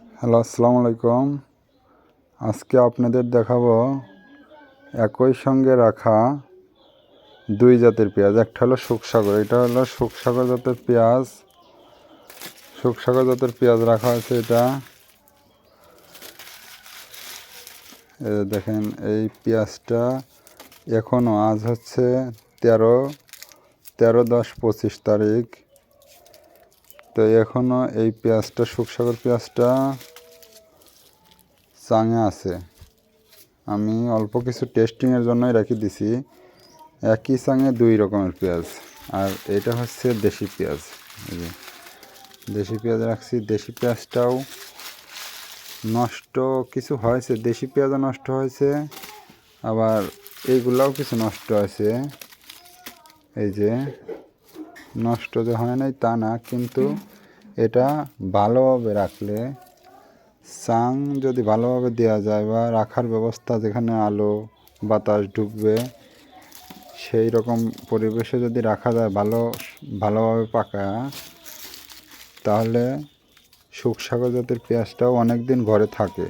Hello, আসসালামু আলাইকুম। আজকে আপনাদের দেখাবো একই সঙ্গে রাখা দুই জাতের পেঁয়াজ। একটা হলো শুকসাগর, এটা হলো শুকসাগর জাতের পেঁয়াজ। শুকসাগর জাতের পেঁয়াজ রাখা আছে এটা। দেখেন, এই পেঁয়াজটা এখনও আজ হচ্ছে তেরো তেরো দশ পঁচিশ তারিখ। তো এখনও এই পেঁয়াজটা, শুকসাগর পেঁয়াজটা চাঙে আছে। আমি অল্প কিছু টেস্টিংয়ের জন্যই রেখে দিছি। একই চাঙে দুই রকমের পেঁয়াজ। আর এটা হচ্ছে দেশি পেঁয়াজ। দেশি পেঁয়াজ রাখছি। দেশি পেঁয়াজটাও নষ্ট কিছু হয়েছে। দেশি পেঁয়াজও নষ্ট হয়েছে। আবার এইগুলাও কিছু নষ্ট হয়েছে। এই যে নষ্ট যে হয় নাই তা না, কিন্তু এটা ভালোভাবে রাখলে চাং যদি ভালোভাবে দেওয়া যায় বা রাখার ব্যবস্থা যেখানে আলো বাতাস ঢুকবে, সেই রকম পরিবেশে যদি রাখা যায় ভালো, ভালোভাবে পাকা, তাহলে শুকসাগর জাতের পেঁয়াজটাও অনেক দিন ঘরে থাকে।